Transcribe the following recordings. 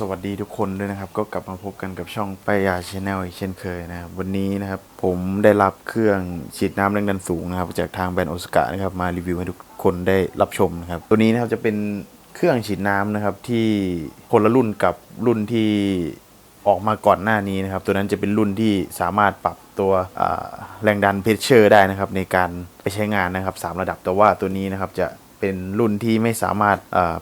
สวัสดีทุกคนด้วยนะครับ ก็กลับมาพบกันกับช่องไปยาชแนลอีกเช่นเคยนะครับ วันนี้นะครับ ผมได้รับเครื่องฉีดน้ำแรงดันสูงนะครับ จากทางแบรนด์โอสกานะครับ มารีวิวให้ทุกคนได้รับชมนะครับ ตัวนี้นะครับจะเป็นเครื่องฉีดน้ำนะครับที่คนละรุ่นกับรุ่นที่ออกมาก่อนหน้านี้นะครับ ตัวนั้นจะเป็นรุ่นที่สามารถปรับตัวแรงดันเพชเชอร์ได้นะครับ ในการไปใช้งานนะครับสามระดับแต่ว่าตัวนี้นะครับจะ เป็นรุ่นที่ไม่สามารถ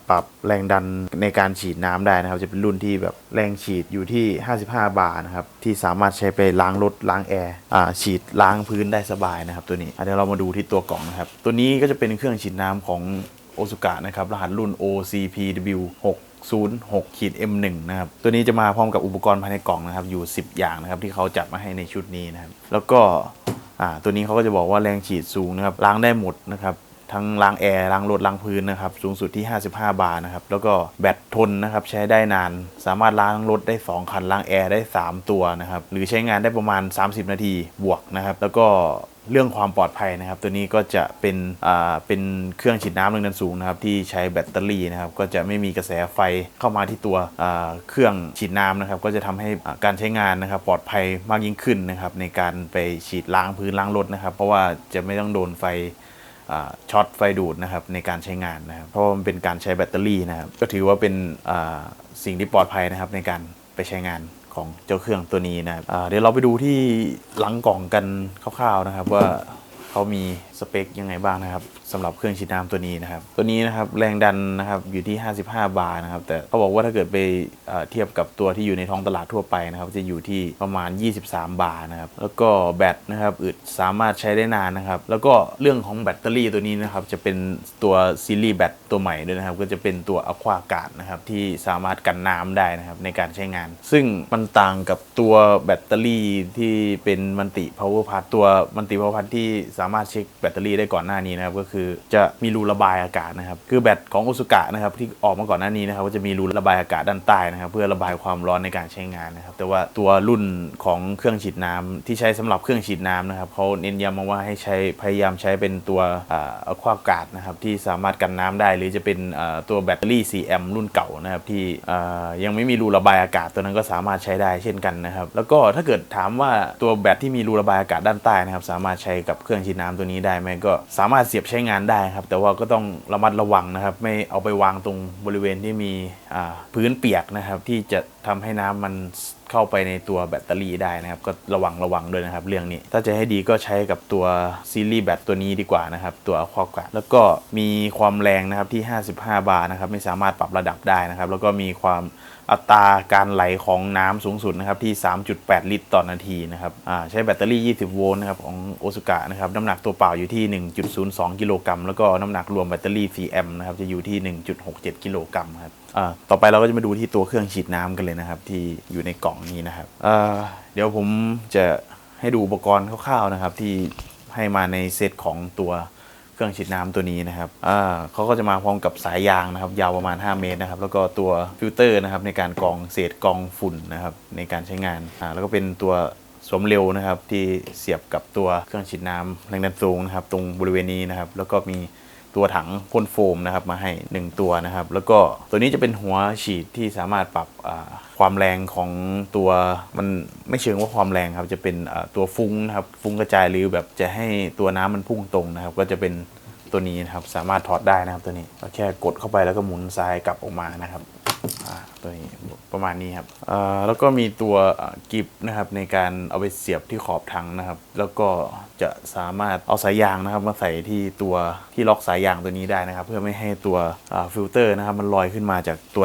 ปรับแรงดันในการฉีดน้ำได้นะครับ จะเป็นรุ่นที่แบบแรงฉีดอยู่ที่ 55 บาร์นะครับ ที่สามารถใช้ไปล้างรถล้างแอร์ฉีดล้างพื้นได้สบายนะครับ ตัวนี้เดี๋ยวเรามาดูที่ตัวกล่องนะครับ ตัวนี้ก็จะเป็นเครื่องฉีดน้ำของโอซุกะนะครับรหัสรุ่น OCPW 606ขีด M1 นะครับ ตัวนี้จะมาพร้อมกับอุปกรณ์ภายในกล่องนะครับ อยู่ 10 อย่างนะครับ ที่เขาจัดมาให้ในชุดนี้นะครับ แล้วก็ตัวนี้เขาก็จะบอกว่าแรงฉีดสูงนะครับ ล้างได้หมดนะครับ ทั้งล้างแอร์ล้างรถล้างพื้นนะครับ สูงสุดที่ 55 บาร์นะครับ แล้วก็แบตทนนะครับ ใช้ได้นาน สามารถล้างรถได้ 2 คัน ล้างแอร์ได้ 3 ตัวนะครับ หรือใช้งานได้ประมาณ 30 นาทีบวกนะครับ แล้วก็เรื่องความปลอดภัยนะครับ ตัวนี้ก็จะเป็นอ่าเป็นเครื่องฉีดน้ำแรงดันสูงนะครับ ที่ใช้แบตเตอรี่นะครับ ก็จะไม่มีกระแสไฟเข้ามาที่ตัวอ่าเครื่องฉีดน้ำนะครับ ก็จะทำให้อ่าการใช้งานนะครับ ปลอดภัยมากยิ่งขึ้นนะครับ ในการไปฉีดล้างพื้นล้างรถนะครับ เพราะว่าจะไม่ต้องโดนไฟ ช็อตไฟดูดนะครับในการใช้งานนะครับเพราะว่ามันเป็นการใช้แบตเตอรี่นะครับก็ถือว่าเป็นสิ่งที่ปลอดภัยนะครับในการไปใช้งานของเจ้าเครื่องตัวนี้นะครับเดี๋ยวเราไปดูที่หลังกล่องกันคร่าวๆนะครับว่าเขามีสเปคยังไงบ้างนะครับสำหรับเครื่องฉีดน้ำตัวนี้นะครับ ตัวนี้นะครับแรงดันนะครับอยู่ที่ 55 บาร์นะครับ แต่เขาบอกว่าถ้าเกิดไปเทียบกับตัวที่อยู่ในท้องตลาดทั่วไปนะครับ จะอยู่ที่ประมาณ 23 บาร์นะครับ แล้วก็แบตนะครับอึดสามารถใช้ได้นานนะครับ แล้วก็เรื่องของแบตเตอรี่ตัวนี้นะครับจะเป็นตัวซีรีส์แบตตัวใหม่ด้วยนะครับ ก็จะเป็นตัวอะควาการ์ดนะครับที่สามารถกันน้ำได้นะครับในการใช้งาน ซึ่งมันต่างกับตัวแบตเตอรี่ที่เป็นมันติ power pad ตัวมันติ power pad ที่สามารถเช็คแบตเตอรี่ได้ก่อนหน้านี้นะครับก็คือจะมีรูระบายอากาศนะครับคือแบตของโอซุกะนะครับที่ออกมาก่อนหน้านี้นะครับก็จะมีรูระบายอากาศด้านใต้นะครับเพื่อระบายความร้อนในการใช้งานนะครับแต่ว่าตัวรุ่นของเครื่องฉีดน้ำที่ใช้สำหรับเครื่องฉีดน้ำนะครับเขาเน้นย้ำมาว่าให้ใช้พยายามใช้เป็นตัวอะควากาดนะครับที่สามารถกันน้ำได้ หรือจะเป็นตัวแบตเตอรี่ 4M รุ่นเก่านะครับที่ยังไม่มีรูระบายอากาศตัวนั้นก็สามารถใช้ได้เช่นกันนะครับแล้วก็ถ้าเกิดถามว่าตัวแบตที่มีรูระบายอากาศด้านใต้นะครับสามารถใช้กับเครื่องฉีดน้ำตัวนี้ได้ไหมก็สามารถเสียบใช้งานได้ครับ แต่ว่าก็ต้องระมัดระวังนะครับ ไม่เอาไปวางตรงบริเวณที่มีพื้นเปียกนะครับ ที่จะทำให้น้ำมันเข้าไปในตัวแบตเตอรี่ได้นะครับ ก็ระวังระวังด้วยนะครับเรื่องนี้ ถ้าจะให้ดีก็ใช้กับตัวซีรีส์แบตตัวนี้ดีกว่านะครับตัวควากาแล้วก็มีความแรงนะครับที่ 55 บาร์นะครับไม่สามารถปรับระดับได้นะครับ แล้วก็มีความอัตราการไหลของน้ำสูงสุดนะครับที่ 3.8 ลิตรต่อนาทีนะครับใช้แบตเตอรี่ 20 โวลต์นะครับของโอซุกะนะครับน้ำหนักตัวเปล่าอยู่ที่ 1.02 กิโลกรัมแล้วก็น้ำหนักรวมแบตเตอรี่ 4M นะครับจะอยู่ที่ 1.67 กิโลกรัมครับต่อไปเราก็จะมาดูที่ตัวเครื่องฉีดน้ำกันเลยนะครับที่อยู่ในกล่องนี้นะครับอ่าเดี๋ยวผมจะให้ดูอุปกรณ์คร่าวๆนะครับ ที่ให้มาในเซตของตัวเครื่องฉีดน้ำตัวนี้นะครับเขาก็จะมาพร้อมกับสายยางนะครับ ยาวประมาณ 5 เมตรนะครับ แล้วก็ตัวฟิลเตอร์นะครับในการกรองเศษกรองฝุ่นนะครับในการใช้งาน แล้วก็เป็นตัวสวมเร็วนะครับที่เสียบกับตัวเครื่องฉีดน้ำแรงดันสูงนะครับ ตรงบริเวณนี้นะครับ แล้วก็มี ตัวถังพ่นโฟมนะครับมาให้ 1 ตัวนะครับ แล้วก็ตัวนี้จะเป็นหัวฉีดที่สามารถปรับความแรงของตัวมันไม่เชิงว่าความแรงครับ จะเป็นตัวฟุ้งนะครับฟุ้งกระจายหรือแบบจะให้ตัวน้ำมันพุ่งตรงนะครับ ก็จะเป็น ตัวนี้นะครับ สามารถถอดได้นะครับตัวนี้ก็แค่กดเข้าไปแล้วก็หมุนซ้ายกลับออกมานะครับอ่าตัวนี้ประมาณนี้ครับอ่าแล้วก็มีตัวกิฟนะครับในการเอาไปเสียบที่ขอบถังนะครับ แล้วก็จะสามารถเอาสายยางนะครับ มาใส่ที่ตัวที่ล็อกสายยางตัวนี้ได้นะครับ เพื่อไม่ให้ตัวฟิลเตอร์นะครับ มันลอยขึ้นมาจากตัว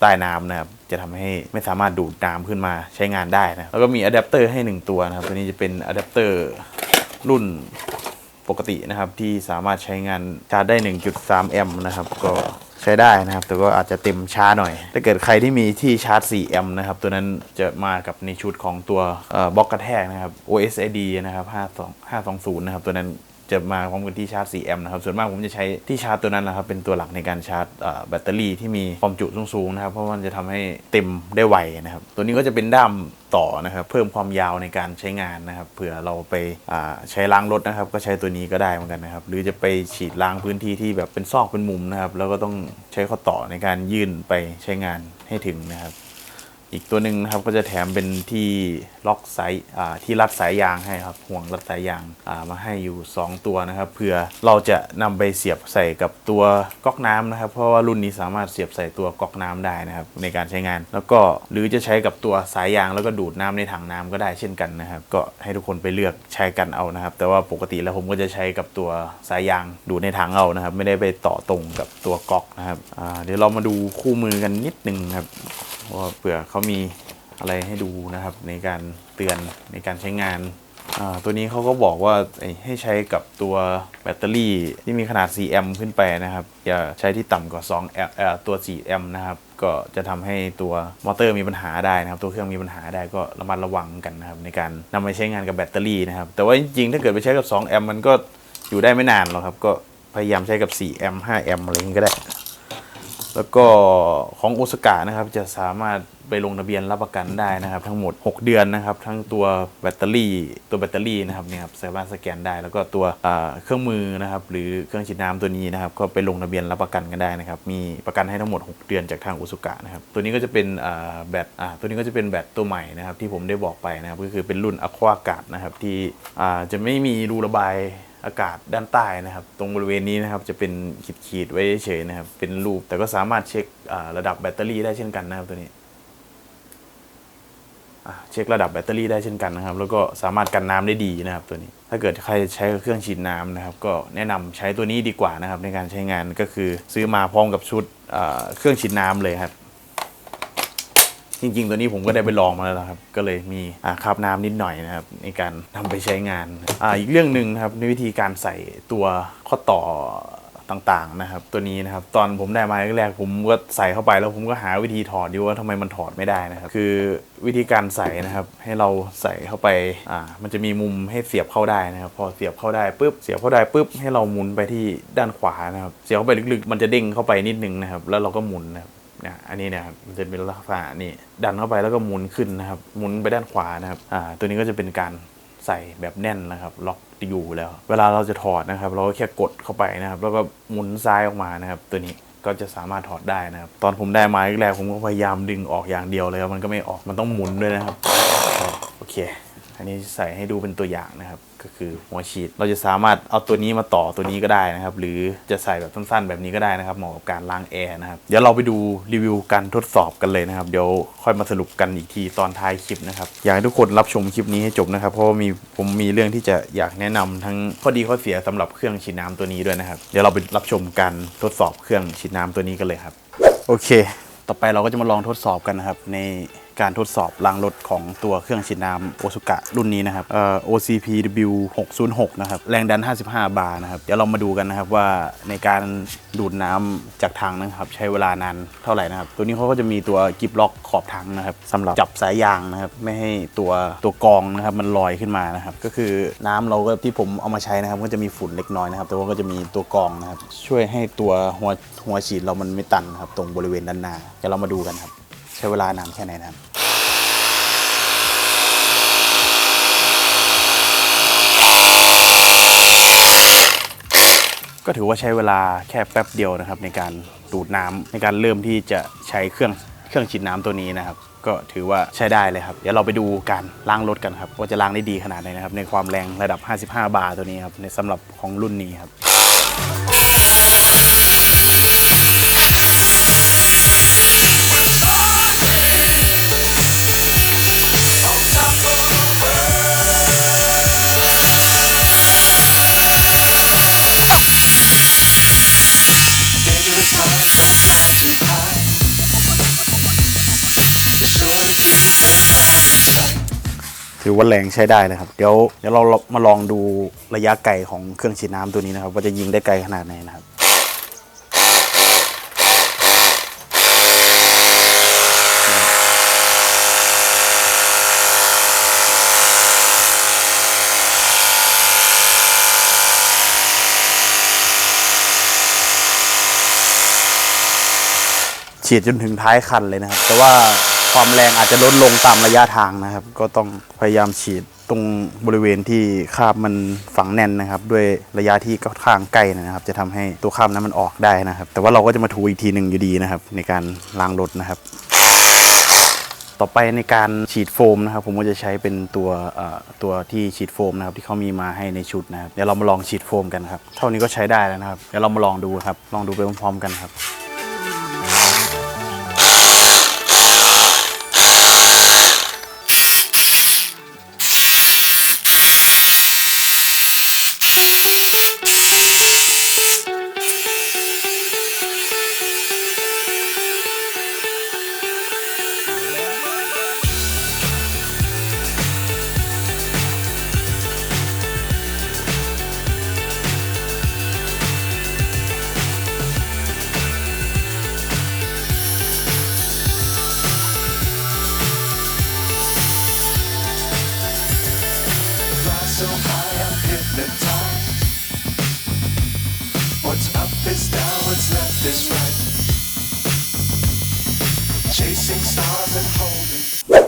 ใต้น้ำนะครับจะทำให้ไม่สามารถดูดน้ำขึ้นมาใช้งานได้นะแล้วก็มีอะแดปเตอร์ให้หนึ่งตัวนะครับ ตัวนี้จะเป็นอะแดปเตอร์รุ่น ปกตินะครับ ที่สามารถใช้งานชาร์จได้ 1.3 แอมป์นะครับ ก็ใช้ได้นะครับ แต่ก็อาจจะเต็มช้าหน่อย ถ้าเกิดใครที่มีที่ชาร์จ 4 แอมป์นะครับ ตัวนั้นจะมากับในชุดของตัวบล็อกกระแทกนะครับ OSID นะครับ 52 520 นะครับ ตัวนั้น จะมาพร้อมกับที่ชาร์จ 4 แอมป์นะครับ ส่วนมากผมจะใช้ที่ชาร์จตัวนั้นนะครับ เป็นตัวหลักในการชาร์จแบตเตอรี่ที่มีความจุสูงๆนะครับ เพราะมันจะทำให้เต็มได้ไวนะครับ ตัวนี้ก็จะเป็นด้ามต่อนะครับ เพิ่มความยาวในการใช้งานนะครับ เผื่อเราไปใช้ล้างรถนะครับ ก็ใช้ตัวนี้ก็ได้เหมือนกันนะครับ หรือจะไปฉีดล้างพื้นที่ที่แบบเป็นซอกเป็นมุมนะครับ แล้วก็ต้องใช้ข้อต่อในการยื่นไปใช้งานให้ถึงนะครับ อีกตัวหนึ่งนะครับก็จะแถมเป็นที่ล็อกสายที่รัดสายยางให้ครับห่วงรัดสายยางามาให้อยู่ 2 ตัวนะครับเผื่อเราจะนำไปเสียบใส่กับตัวก๊อกน้ำนะครับ เพราะว่ารุ่นนี้สามารถเสียบใส่ตัวก๊อกน้ำได้นะครับในการใช้งาน แล้วก็หรือจะใช้กับตัวสายยางแล้วก็ดูดน้ำในถังน้ำก็ได้เช่นกันนะครับ ก็ให้ทุกคนไปเลือกใช้กันเอานะครับ แต่ว่าปกติแล้วผมก็จะใช้กับตัวสายยางดูดในถังเอานะครับ ไม่ได้ไปต่อตรงกับตัวก๊อกนะครับเดี๋ยวเรามาดูคู่มือกันนิดนึงครับว่าเผื่อเขามีอะไรให้ดูนะครับ ในการเตือนในการใช้งานตัวนี้เขาก็บอกว่าให้ใช้กับตัวแบตเตอรี่ที่มีขนาด 4แอมป์ขึ้นไปนะครับ อย่าใช้ที่ต่ำกว่า 2 แอมตัว 4 แอมป์นะครับ ก็จะทำให้ตัวมอเตอร์มีปัญหาได้นะครับ ตัวเครื่องมีปัญหาได้ก็ระมัดระวังกันนะครับ ในการนำไปใช้งานกับแบตเตอรี่นะครับ แต่ว่าจริงๆ ถ้าเกิดไปใช้กับ 2 แอมป์มันก็อยู่ได้ไม่นานหรอกครับ ก็พยายามใช้กับ 4 แอมป์5แอมป์อะไรอย่างนี้ก็ได้ แล้วก็ของโอซากะนะครับจะสามารถ ไปลงทะเบียนรับประกันได้นะครับ ทั้งหมด 6 เดือนนะครับ ทั้งตัวแบตเตอรี่ตัวแบตเตอรี่นะครับเนี่ยครับสามารถสแกนได้ แล้วก็ตัวเครื่องมือนะครับหรือเครื่องฉีดน้ำตัวนี้นะครับก็ไปลงทะเบียนรับประกันกันได้นะครับมีประกันให้ทั้งหมด 6 เดือนจากทางโอซากะนะครับตัวนี้ก็จะเป็นแบตตัวนี้ก็จะเป็นแบตตัวใหม่นะครับที่ผมได้บอกไปนะครับก็คือเป็นรุ่นอควากาศนะครับที่จะไม่มีรูระบายอากาศด้านใต้นะครับ ตรงบริเวณนี้นะครับจะเป็นขีดๆไว้เฉยนะครับ เป็นรูปแต่ก็สามารถเช็คระดับแบตเตอรี่ได้เช่นกันนะครับตัวนี้ เช็คระดับแบตเตอรี่ได้เช่นกันนะครับ แล้วก็สามารถกันน้ำได้ดีนะครับตัวนี้ ถ้าเกิดใครใช้เครื่องฉีดน้ำนะครับ ก็แนะนำใช้ตัวนี้ดีกว่านะครับ ในการใช้งานก็คือซื้อมาพร้อมกับชุดเครื่องฉีดน้ำเลยครับ จริงๆ ตัวนี้ผมก็ได้ไปลองมาแล้วครับ ก็เลยมีคราบน้ำนิดหน่อยนะครับ ในการทำไปใช้งานออีกเรื่องหนึ่งครับในวิธีการใส่ตัวข้อต่อ ต่างๆนะครับ ตัวนี้นะครับตอนผมได้มาแรกๆผมก็ใส่เข้าไปแล้วผมก็หาวิธีถอดดูว่าทำไมมันถอดไม่ได้นะครับคือวิธีการใส่นะครับ ให้เราใส่เข้าไปอ่ามันจะมีมุมให้เสียบเข้าได้นะครับ พอเสียบเข้าได้ปุ๊บเสียบเข้าได้ปุ๊บให้เราหมุนไปที่ด้านขวานะครับ เสียบเข้าไปลึกๆ มันจะเด้งเข้าไปนิดนึงนะครับ แล้วเราก็หมุนนะครับเนี่ยอันนี้เนะครับมันจะเป็นลักษณะนี่ดันเข้าไปแล้วก็หมุนขึ้นนะครับ หมุนไปด้านขวานะครับอ่าตัวนี้ก็จะเป็นการใส่แบบแน่นนะครับ ล็อก อยู่แล้ว เวลาเราจะถอดนะครับ เราก็แค่กดเข้าไปนะครับ แล้วก็หมุนซ้ายออกมานะครับ ตัวนี้ก็จะสามารถถอดได้นะครับ ตอนผมได้มาแรกผมก็พยายามดึงออกอย่างเดียวเลยครับมันก็ไม่ออกมันต้องหมุนด้วยนะครับโอเค อันนี้ใส่ให้ดูเป็นตัวอย่างนะครับ ก็คือหัวฉีด เราจะสามารถเอาตัวนี้มาต่อตัวนี้ก็ได้นะครับ หรือจะใส่แบบสั้นๆแบบนี้ก็ได้นะครับเหมาะกับการล้างแอร์นะครับ เดี๋ยวเราไปดูรีวิวการทดสอบกันเลยนะครับ เดี๋ยวค่อยมาสรุปกันอีกทีตอนท้ายคลิปนะครับ อยากให้ทุกคนรับชมคลิปนี้ให้จบนะครับ เพราะว่ามีผมมีเรื่องที่จะอยากแนะนำทั้งข้อดีข้อเสียสำหรับเครื่องฉีดน้ำตัวนี้ด้วยนะครับ เดี๋ยวเราไปรับชมการทดสอบเครื่องฉีดน้ำตัวนี้กันเลยครับ โอเค ต่อไปเราก็จะมาลองทดสอบกันนะครับใน การทดสอบล้างรถของตัวเครื่องฉีดน้ำโอซุกะรุ่นนี้นะครับเอ่อ OCPW 606นะครับแรงดัน 55 บาร์นะครับ เดี๋ยวเรามาดูกันนะครับว่าในการดูดน้ำจากถังนะครับใช้เวลานานเท่าไหร่นะครับ ตัวนี้เขาก็จะมีตัวกิฟล็อกขอบถังนะครับสำหรับจับสายยางนะครับไม่ให้ตัวตัวกองนะครับมันลอยขึ้นมานะครับก็คือน้ำเราก็ที่ผมเอามาใช้นะครับก็จะมีฝุ่นเล็กน้อยนะครับแต่ว่าก็จะมีตัวกองนะครับช่วยให้ตัวหัวหัวฉีดเรามันไม่ตันครับตรงบริเวณด้านหน้าเดี๋ยวเรามาดูกันครับ ใช้เวลานานแค่ไหนนะครับก็ถือว่าใช้เวลาแค่แป๊บเดียวนะครับ ในการดูดน้ำในการเริ่มที่จะใช้เครื่องเครื่องฉีดน้ำตัวนี้นะครับ ก็ถือว่าใช้ได้เลยครับ เดี๋ยวเราไปดูการล้างรถกันครับ ว่าจะล้างได้ดีขนาดไหนนะครับ ในความแรงระดับ 55 บาร์ตัวนี้ครับในสำหรับของรุ่นนี้ครับือว่าแรงใช้ได้เลยครับ เดี๋ยวเดี๋ยวเรามาลองดูระยะไกลของเครื่องฉีดน้ำตัวนี้นะครับ ว่าจะยิงได้ไกลขนาดไหนนะครับฉีดจนถึงท้ายคันเลยนะครับ แต่ว่า ความแรงอาจจะลดลงตามระยะทางนะครับ ก็ต้องพยายามฉีดตรงบริเวณที่คาบมันฝังแน่นนะครับ ด้วยระยะที่ค่อนข้างใกล้นะครับ จะทำให้ตัวคาบนั้นมันออกได้นะครับ แต่ว่าเราก็จะมาถูอีกทีหนึ่งอยู่ดีนะครับ ในการล้างรถนะครับ ต่อไปในการฉีดโฟมนะครับ ผมก็จะใช้เป็นตัวตัวที่ฉีดโฟมนะครับ ที่เขามีมาให้ในชุดนะครับเดี๋ยวเรามาลองฉีดโฟมกันครับ เท่านี้ก็ใช้ได้แล้วนะครับเดี๋ยวเรามาลองดูครับ ลองดูไปพร้อมๆกันครับ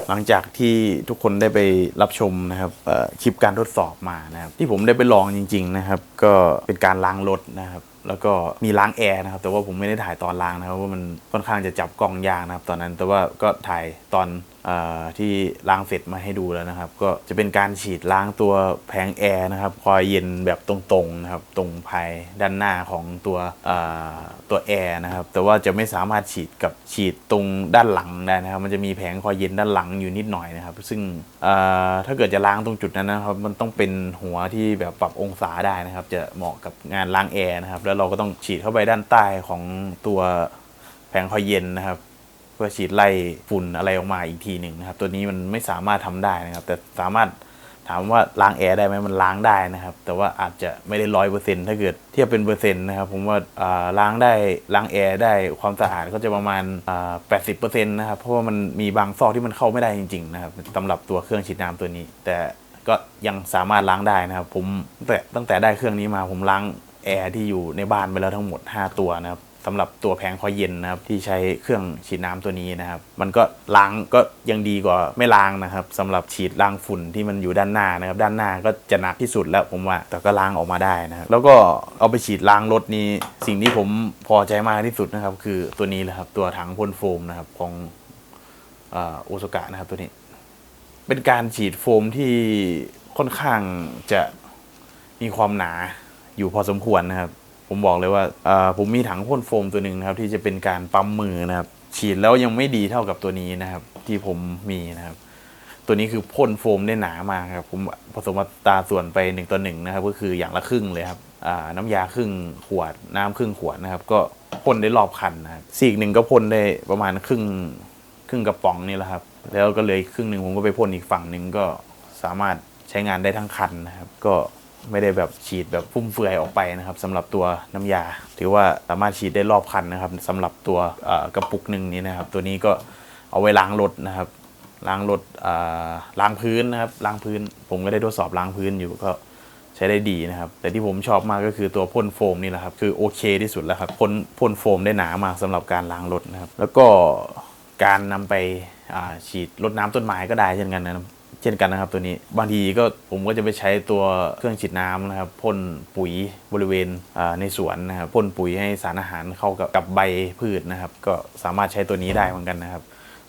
หลังจากที่ทุกคนได้ไปรับชมนะครับคลิปการทดสอบมานะครับที่ผมได้ไปลองจริง ๆ นะครับ ก็เป็นการล้างรถนะครับแล้วก็มีล้างแอร์นะครับแต่ว่าผมไม่ได้ถ่ายตอนล้างนะครับว่ามันค่อนข้างจะจับกล้องยากนะครับตอนนั้นแต่ว่าก็ถ่ายตอน ที่ล้างเสร็จมาให้ดูแล้วนะครับ ก็จะเป็นการฉีดล้างตัวแผงแอร์นะครับคอยเย็นแบบตรงๆนะครับตรงภายด้านหน้าของตัวตัวแอร์นะครับแต่ว่าจะไม่สามารถฉีดกับฉีดตรงด้านหลังได้นะครับ มันจะมีแผงคอยเย็นด้านหลังอยู่นิดหน่อยนะครับ ซึ่งถ้าเกิดจะล้างตรงจุดนั้นนะครับ มันต้องเป็นหัวที่แบบปรับองศาได้นะครับ จะเหมาะกับงานล้างแอร์นะครับ แล้วเราก็ต้องฉีดเข้าไปด้านใต้ของตัวแผงคอยเย็นนะครับ พื่อฉีดไล่ฝุ่นอะไรออกมาอีกทีหนึ่งนะครับ ตัวนี้มันไม่สามารถทำได้นะครับ แต่สามารถถามว่าล้างแอร์ได้ไหมมันล้างได้นะครับ แต่ว่าอาจจะไม่ได้ร้อยเปอร์เซ็นต์ถ้าเกิดเทียบเป็นเปอร์เซ็นต์นะครับ ผมว่าล้างได้ล้างแอร์ได้ความสะอาดก็จะประมาณแปดสิบเปอร์เซ็นต์นะครับ เพราะว่ามันมีบางซอกที่มันเข้าไม่ได้จริงๆนะครับสำหรับตัวเครื่องฉีดน้ำตัวนี้ แต่ก็ยังสามารถล้างได้นะครับ ผมตั้งแต่ตั้งแต่ได้เครื่องนี้มาผมล้างแอร์ที่อยู่ในบ้านไปแล้วทั้งหมด 5 ตัวนะครับ สำหรับตัวแผงคอยเย็นนะครับที่ใช้เครื่องฉีดน้ำตัวนี้นะครับ มันก็ล้างก็ยังดีกว่าไม่ล้างนะครับสำหรับฉีดล้างฝุ่นที่มันอยู่ด้านหน้านะครับ ด้านหน้าก็จะหนักที่สุดแล้วผมว่าแต่ก็ล้างออกมาได้นะครับแล้วก็เอาไปฉีดล้างรถนี้ สิ่งที่ผมพอใจมากที่สุดนะครับ คือตัวนี้แหละครับตัวถังพ่นโฟมนะครับของโอซากะนะครับตัวนี้ เป็นการฉีดโฟมที่ค่อนข้างจะมีความหนาอยู่พอสมควรนะครับ ผมบอกเลยว่าผมมีถังพ่นโฟมตัวหนึ่งนะครับ ที่จะเป็นการปั๊มมือนะครับ ฉีดแล้วยังไม่ดีเท่ากับตัวนี้นะครับ ที่ผมมีนะครับ ตัวนี้คือพ่นโฟมได้หนามากครับผมผสมตาส่วนไปหนึ่งต่อหนึ่งนะครับ ก็คืออย่างละครึ่งเลยครับน้ำยาครึ่งขวด น้ำครึ่งขวดนะครับ ก็พ่นได้รอบคันนะครับซีกหนึ่งก็พ่นได้ประมาณครึ่งครึ่งกระป๋องนี่แหละครับ แล้วก็เลยครึ่งหนึ่งผมก็ไปพ่นอีกฝั่งหนึ่งก็สามารถใช้งานได้ทั้งคันนะครับ ก็ ไม่ได้แบบฉีดแบบฟุ่มเฟือยออกไปนะครับสำหรับตัวน้ำยา ถือว่าสามารถฉีดได้รอบคันนะครับสำหรับตัวกระปุกหนึ่งนี้นะครับ ตัวนี้ก็เอาไว้ล้างรถนะครับ ล้างรถล้างพื้นนะครับล้างพื้น ผมก็ได้ทดสอบล้างพื้นอยู่ก็ใช้ได้ดีนะครับ แต่ที่ผมชอบมากก็คือตัวพ่นโฟมนี่แหละครับคือโอเคที่สุดแล้วครับพ่นพ่นโฟมได้หนามากสำหรับการล้างรถนะครับ แล้วก็การนำไปฉีดรดน้ำต้นไม้ก็ได้เช่นกันนะครับ เช่นกันนะครับตัวนี้บางทีก็ผมก็จะไปใช้ตัวเครื่องฉีดน้ำนะครับพ่นปุ๋ยบริเวณในสวนนะครับพ่นปุ๋ยให้สารอาหารเข้ากับกับใบพืชนะครับ ก็สามารถใช้ตัวนี้ได้เหมือนกันนะครับ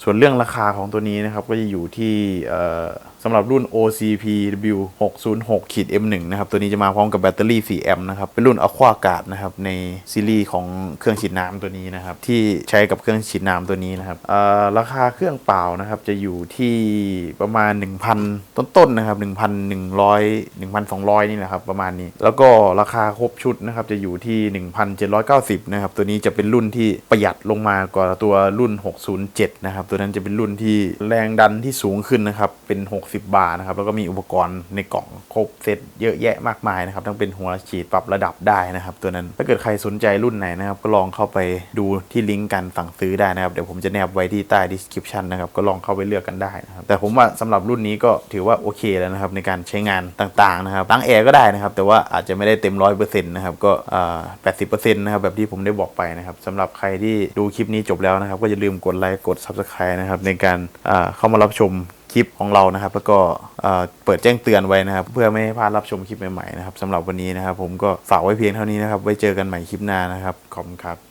ส่วนเรื่องราคาของตัวนี้นะครับ ก็จะอยู่ที่สำหรับรุ่น OCPW 606 ขีด M1 นะครับ ตัวนี้จะมาพร้อมกับแบตเตอรี่ 4 แอมป์นะครับ เป็นรุ่น Aqua Guard นะครับ ในซีรีส์ของเครื่องฉีดน้ำตัวนี้นะครับ ที่ใช้กับเครื่องฉีดน้ำตัวนี้นะครับราคาเครื่องเปล่านะครับ จะอยู่ที่ประมาณ 1,000 ต้นๆนะครับ 1,100 1,200 นี่แหละครับ ประมาณนี้ แล้วก็ราคาครบชุดนะครับ จะอยู่ที่ 1,790 นะครับ ตัวนี้จะเป็นรุ่นที่ประหยัดลงมากว่าตัวรุ่น 607 นะครับตัวนั้นจะเป็นรุ่นที่แรงดันที่สูงขึ้นนะครับ เป็น 60 บาร์นะครับ แล้วก็มีอุปกรณ์ในกล่องครบเซตเยอะแยะมากมายนะครับ ทั้งเป็นหัวฉีดปรับระดับได้นะครับ ตัวนั้น ถ้าเกิดใครสนใจรุ่นไหนนะครับ ก็ลองเข้าไปดูที่ลิงก์การสั่งซื้อได้นะครับ เดี๋ยวผมจะแนบไว้ที่ใต้ description นะครับ ก็ลองเข้าไปเลือกกันได้นะครับ แต่ผมว่าสำหรับรุ่นนี้ก็ถือว่าโอเคแล้วนะครับในการใช้งานต่างๆนะครับ ตั้งแอร์ก็ได้นะครับ แต่ว่าอาจจะไม่ได้เต็มร้อยเปอร์เซ็นต์นะครับ ก็แปดสิบเปอร์เซ็นต์นะครับ แบบที่ผมได้บอกไปนะครับสำหรับใครที่ดูคลิปนี้จบแล้วนะครับ ก็อย่าลืมกดไลค์ กด subscribe นะครับในการเข้ามารับชมคลิปของเรานะครับ แล้วก็เปิดแจ้งเตือนไว้นะครับ เพื่อไม่ให้พลาดรับชมคลิปใหม่ๆนะครับสำหรับวันนี้นะครับ ผมก็ฝากไว้เพียงเท่านี้นะครับ ไว้เจอกันใหม่คลิปหน้านะครับขอบคุณครับ